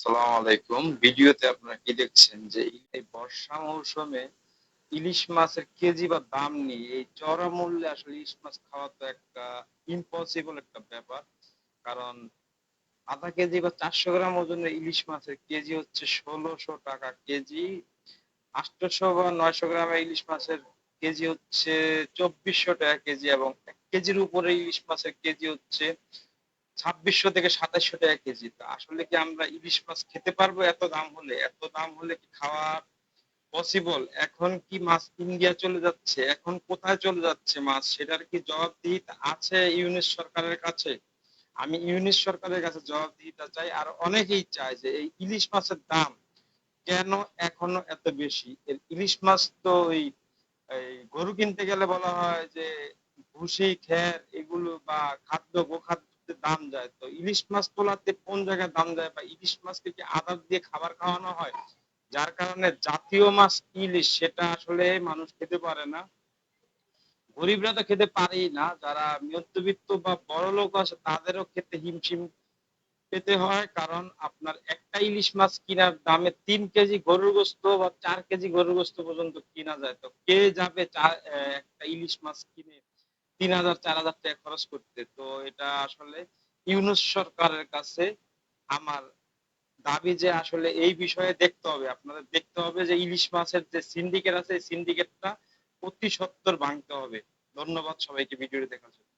সালাম আলাইকুম। ভিডিওতে আপনারা কি দেখছেন যে এই বর্ষা মৌসুমে ইলিশ মাছের কেজি বা দাম নিয়ে এই চড়া মূল্যে আসলে ইলিশ মাছ খাওয়া তো একটা ইম্পসিবল একটা ব্যাপার। কারণ আধা কেজি বা চারশো গ্রাম ওজনের ইলিশ মাছের কেজি হচ্ছে ষোলোশো টাকা কেজি। আটশোশো বা নয়শো গ্রামের ইলিশ মাছের কেজি হচ্ছে চব্বিশশো টাকা কেজি এবং এক কেজির উপরে ইলিশ মাছের কেজি হচ্ছে ছাব্বিশশো থেকে সাতাশশো টাকা কেজি। তা আসলে কি আমরা ইলিশ মাছ খেতে পারব এত দাম হলে? এত দাম হলে কি খাওয়া পসিবল এখন কি মাছ ইন্ডিয়া চলে যাচ্ছে? এখন কোথায় চলে যাচ্ছে মাছ? সেটার কি জবাবদিহিতা আছে ইউনিস সরকারের কাছে? আমি ইউনিস সরকারের কাছে জবাবদিহিতা চাই, আর অনেকেই চায় যে এই ইলিশ মাছের দাম কেন এখনও এত বেশি? এর ইলিশ মাছ তো ওই গরু কিনতে গেলে বলা হয় যে, ভুসি খ্যার এগুলো বা খাদ্য গোখাদ্যের দাম যায়। তো ইলিশ মাছ তোলাতে কোন জায়গায় দাম যায় বা ইলিশ মাছকে কি আদার দিয়ে খাবার খাওয়ানো হয়? যার কারণে জাতীয় মাছ ইলিশ, সেটা আসলে মানুষ খেতে পারে না। গরিবরা তো খেতে পারেই না। যারা মধ্যবিত্ত বা বড় লোক আছে, তাদেরও খেতে হিমশিম পেতে হয়। কারণ আপনার একটা ইলিশ মাছ কেনার দামে তিন কেজি গরুর গোস্ত বা চার কেজি গরুর গোস্ত পর্যন্ত কিনা যায়। তো কে যাবে একটা ইলিশ মাছ কিনে? তিন হাজার, চার হাজার টাকা খরচ করতে। তো এটা আসলে ইউনুস সরকারের কাছে আমার দাবি যে আসলে এই বিষয়ে দেখতে হবে। আপনাদের দেখতে হবে যে ইলিশ মাছের যে সিন্ডিকেট আছে সিন্ডিকেটটা অতি সত্তর ভাঙতে হবে। ধন্যবাদ সবাইকে ভিডিওটি দেখার জন্য।